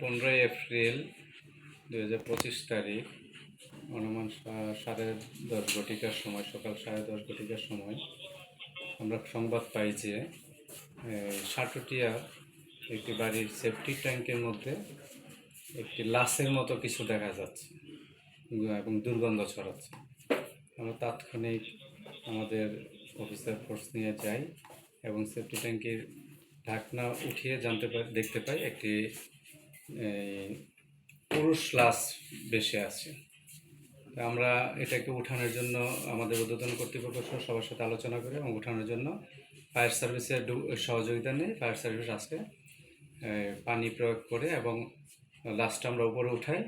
পনেরোই এপ্রিল দু হাজার পঁচিশ তারিখ, অনুমান সাড়ে দশ ঘটিকার সময়, সকাল সাড়ে দশ ঘটিকার সময় আমরা সংবাদ পাই যে সাটুটিয়া একটি বাড়ির সেফটি ট্যাঙ্কের মধ্যে একটি লাশের মতো কিছু দেখা যাচ্ছে এবং দুর্গন্ধ ছড়াচ্ছে। আমরা তাৎক্ষণিক আমাদের অফিসার ফোর্স নিয়ে যাই এবং সেফটি ট্যাঙ্কির ঢাকনা উঠিয়ে জানতে পারি দেখতে পাই একটি পুরুষ লাশ বেশি আছে। আমরা এটাকে উঠানোর জন্য আমাদের উদ্বোধন কর্তৃপক্ষ সবার সাথে আলোচনা করে এবং উঠানোর জন্য ফায়ার সার্ভিসের সহযোগিতা নিয়ে ফায়ার সার্ভিস আজকে পানি প্রয়োগ করে এবং লাশটা আমরা উপরে উঠাই।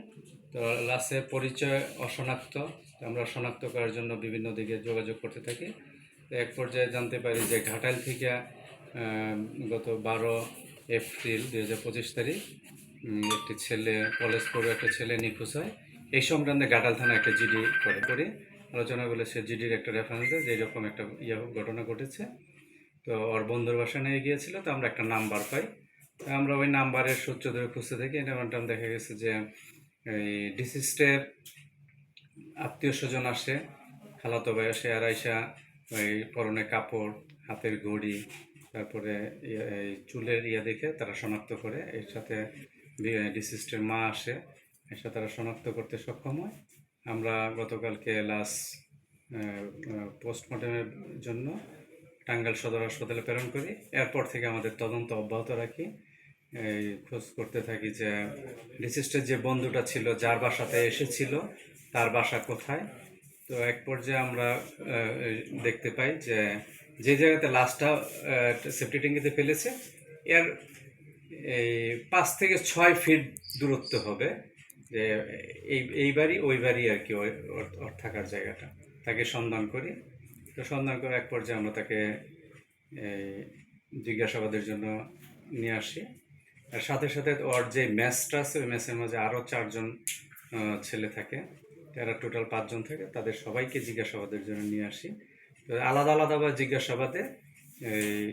তো লাশের পরিচয় অশনাক্ত আমরা শনাক্ত করার জন্য বিভিন্ন দিকে যোগাযোগ করতে থাকি। তো এক পর্যায়ে জানতে পারি যে ঘাটাইল থেকে গত বারো এপ্রিল দুই হাজার পঁচিশ তারিখ একটি ছেলে, কলেজ পড়ে একটা ছেলে নিখোঁজ হয়। এই সংক্রান্তে ঘাটাল থানা একটা জিডি করে করে আলোচনা করলে সে জিডির একটা রেফারেন্স দেয় যে এরকম একটা ইয়ে ঘটনা ঘটেছে। তো ওর বন্ধুর বাসা নিয়ে গিয়েছিল, তো আমরা একটা নাম্বার পাই। আমরা ওই নাম্বারের সূত্র ধরে খুঁজতে থাকি, এটা নাম দেখা গেছে যে এই ডিসিস্টের আত্মীয় স্বজন আসে, খালাতো ভাই আসে আর আইসা ওই পরনে কাপড়, হাতের ঘড়ি, তারপরে এই চুলের ইয়ে দেখে তারা শনাক্ত করে, এর সাথে ডিসিস্টের মা আসে এসে তারা শনাক্ত করতে সক্ষম হয়। আমরা গতকালকে লাশ পোস্টমর্টমের জন্য টাঙ্গাইল সদর হাসপাতালে প্রেরণ করি। এরপর থেকে আমাদের তদন্ত অব্যাহত রাখি। এই খোঁজ করতে থাকি যে ডিসিস্টের যে বন্ধুটা ছিল, যার বাসাতে এসেছিল, তার বাসা কোথায়? তো এক পর্যায়ে আমরা দেখতে পাই যে যে জায়গাতে লাশটা সেফটি ট্যাঙ্কিতে ফেলেছে, এর এই পাঁচ থেকে ছয় ফিট দূরত্ব হবে যে এই এই বাড়ি ওই বাড়ি আর কি ওর থাকার জায়গাটা। তাকে সন্ধান করি। তো সন্ধান করে এক পর্যায়ে আমরা তাকে এই, জিজ্ঞাসাবাদের জন্য নিয়ে আসি। আর সাথে সাথে ওর যে ম্যাচটা আছে ওই ম্যাচের মাঝে আরও চারজন ছেলে থাকে। তারা টোটাল পাঁচজন থাকে তাদের সবাইকে জিজ্ঞাসাবাদের জন্য নিয়ে আসি। তো আলাদা আলাদাভাবে জিজ্ঞাসাবাদে এই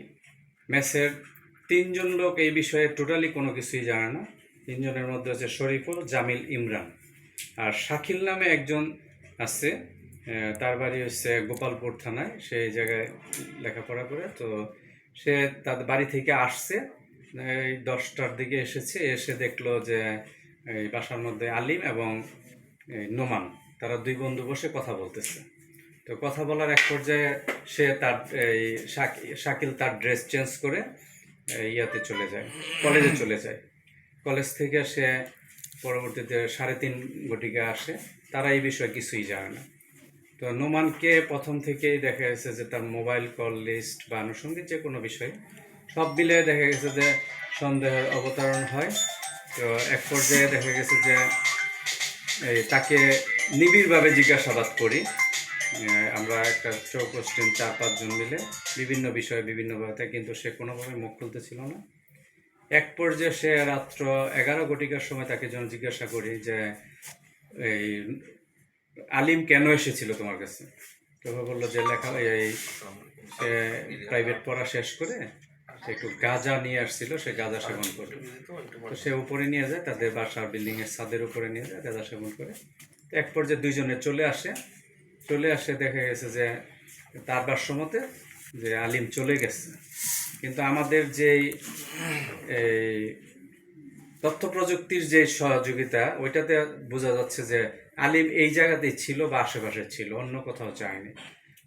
ম্যাচের তিনজন লোক এই বিষয়ে টোটালি কোনো কিছুই জানে না। তিনজনের মধ্যে হচ্ছে শরীফুল, জামিল, ইমরান। আর শাকিল নামে একজন আছে তার বাড়ি হচ্ছে গোপালপুর থানায় সেই জায়গায় লেখাপড়া করে। তো সে তার বাড়ি থেকে আসছে এই দশটার দিকে এসেছে, এসে দেখল যে এই বাসার মধ্যে আলিম এবং নোমান, তারা দুই বন্ধু বসে কথা বলতেছে। তো কথা বলার এক পর্যায়ে সে তার, এই শাক- শাকিল তার ড্রেস চেঞ্জ করে ইয়াতে চলে যায়, কলেজে চলে যায়। কলেজ থেকে সে পরবর্তীতে সাড়ে তিন ঘটিকা আসে, তারা এই বিষয়ে কিছুই জানে না। তো নোমানকে প্রথম থেকেই দেখা গেছে যে তার মোবাইল কল লিস্ট বা আনুষঙ্গিক যে কোনো বিষয় সব মিলে দেখা গেছে যে সন্দেহের অবতারণ হয়। তো এক পর্যায়ে দেখা গেছে যে তাকে নিবিড়ভাবে জিজ্ঞাসাবাদ করি। আমরা একটা চৌকস টিম চার পাঁচজন মিলে বিভিন্ন বিষয়ে বিভিন্নভাবে, কিন্তু সে কোনোভাবে মুখ খুলতে ছিল না। এক পর্যায়ে সে রাত্র এগারো ঘটিকার সময় তাকে যখন জিজ্ঞাসা করি যে, এই আলিম কেন এসেছিল তোমার কাছে? তো ও বলল যে, লেখা, এই সে প্রাইভেট পড়া শেষ করে একটু গাঁজা নিয়ে আসছিল, সে গাঁজা সেবন করে তো সে উপরে নিয়ে যায়, তাদের বাসার বিল্ডিংয়ের ছাদের উপরে নিয়ে যায়, গাঁজা সেবন করে। এক পর্যায়ে দুইজনে চলে আসে। চলে আসে, দেখা গেছে যে তার ভাষ্যমতে যে আলিম চলে গেছে। কিন্তু আমাদের যেই, এই তথ্য প্রযুক্তির যে সহযোগিতা, ওইটাতে বোঝা যাচ্ছে যে আলিম এই জায়গাতেই ছিল বা আশেপাশে ছিল, অন্য কোথাও যায়নি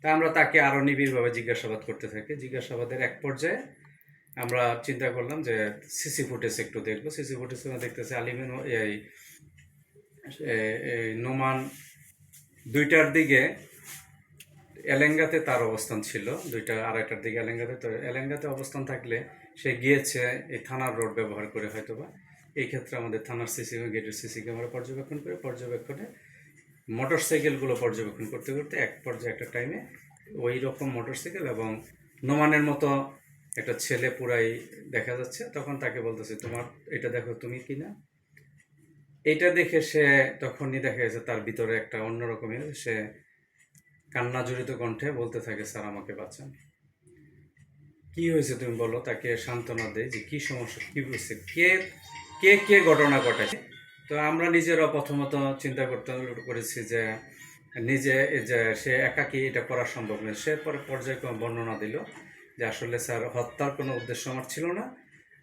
তা আমরা তাকে আরও নিবিড়ভাবে জিজ্ঞাসাবাদ করতে থাকি। জিজ্ঞাসাবাদের এক পর্যায়ে আমরা চিন্তা করলাম যে সিসি ফুটেজ একটু দেখব। সিসি ফুটেজ দেখতেছে আলিমের এই নোমান দুইটার দিকে এলেঙ্গাতে তার অবস্থান ছিল, দুইটা, আড়াইটার দিকে এলেঙ্গাতে। তো এলেঙ্গাতে অবস্থান থাকলে সে গিয়েছে এই থানার রোড ব্যবহার করে হয়তো বা এই ক্ষেত্রে আমাদের থানার সিসি গেটের সিসি ক্যামেরা পর্যবেক্ষণ করে, পর্যবেক্ষণে মোটর সাইকেলগুলো পর্যবেক্ষণ করতে করতে এক পর্যায়ে একটা টাইমে ওই রকম মোটর সাইকেল এবং নোমানের মতো একটা ছেলে পুরাই দেখা যাচ্ছে। তখন তাকে বলতেছে, তোমার, এটা দেখো তুমি কি না এইটা দেখে সে তখনই দেখা গেছে তার ভিতরে একটা অন্যরকম ইয়ে, সে কান্না জড়িত কণ্ঠে বলতে থাকে স্যার আমাকে বাঁচান। কি হয়েছে তুমি বলো? তাকে সান্ত্বনা দেয় যে কি সমস্যা কি হয়েছে কে কে কে ঘটনা ঘটেছে তো আমরা নিজেরা প্রথমত চিন্তা করতে করেছি যে নিজে যে সে একাকি এটা করা সম্ভব নয়। সে পরে পর্যায়ক্রমে বর্ণনা দিল যে আসলে স্যার হত্যার কোনো উদ্দেশ্য আমার ছিল না।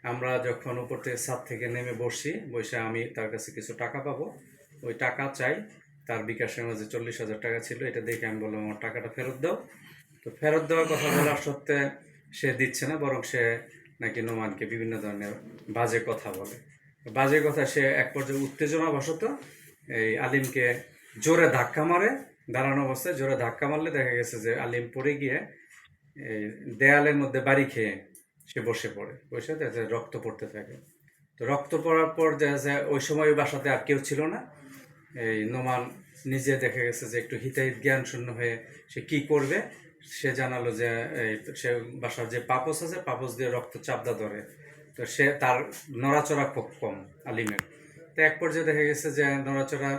আমরা যখন উপর থেকে ছাদ থেকে নেমে বসি, বসে আমি তার কাছে কিছু টাকা পাবো। ওই টাকা চাই, তার বিকাশের মাঝে চল্লিশ হাজার টাকা ছিল, এটা দেখে আমি বললাম, আমার টাকাটা ফেরত দাও। তো ফেরত দেওয়ার কথা বলার সত্ত্বে সে দিচ্ছে না, বরং সে নাকি নোমানকে বিভিন্ন ধরনের বাজে কথা বলে। বাজে কথা সে এক পর্যায়ে উত্তেজনা বশত এই আলিমকে জোরে ধাক্কা মারে। দাঁড়ানো অবস্থায় জোরে ধাক্কা মারলে দেখা গেছে যে আলিম পড়ে গিয়ে এই দেয়ালের মধ্যে বাড়ি খেয়ে সে বসে পড়ে, বসে দেখা যায় রক্ত পড়তে থাকে। তো রক্ত পড়ার পর দেখা যায় ওই সময় বাসাতে আর কেউ ছিল না। এই নোমান নিজে দেখা গেছে যে একটু হিতাহিত জ্ঞান শূন্য হয়ে সে কি করবে, সে জানালো যে, এই সে বাসার যে পাপস আছে, পাপস দিয়ে রক্ত চাপদা ধরে। তো সে তার নড়াচড়া খুব কম আলিমের। তো এক পর্যায়ে দেখা গেছে যে নড়াচড়া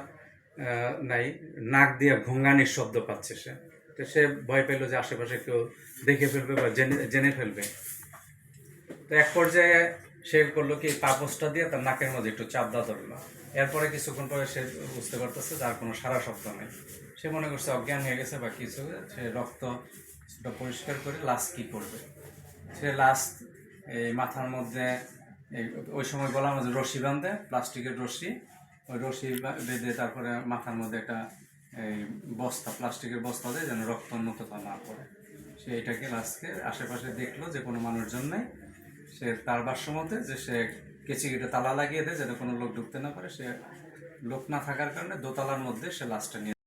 নাই, নাক দিয়ে ঘুঙ্গানির শব্দ পাচ্ছে সে। তো সে ভয় পেল যে আশেপাশে কেউ দেখে ফেলবে বা জেনে জেনে ফেলবে। তো এক পর্যায়ে সে করল কি পাপসটা দিয়ে তার নাকের মধ্যে একটু চাপদা ধরলো। এরপরে কিছুক্ষণ পরে সে বুঝতে পারতেছে যার কোনো সারা শব্দ নেই। সে মনে করছে অজ্ঞান হয়ে গেছে বা কিছু, সে রক্ত পরিষ্কার করে লাস্ট কি করবে? সে লাস্ট এই মাথার মধ্যে ওই সময় গলার মধ্যে রশি বাঁধে, প্লাস্টিকের রশি। ওই রশি বেঁধে তারপরে মাথার মধ্যে একটা এই বস্তা, প্লাস্টিকের বস্তা দেয় যেন রক্ত অন্যততা না পড়ে। সে এটাকে লাস্টকে আশেপাশে দেখল যে কোনো মানুষজন নেই। সে তার ভাষ্য মতে যে সে কেচি কেটে তালা লাগিয়ে দেয় যাতে কোনো লোক ঢুকতে না পারে, সে লোক না থাকার কারণে দোতলার মধ্যে সে লাশটা নিয়ে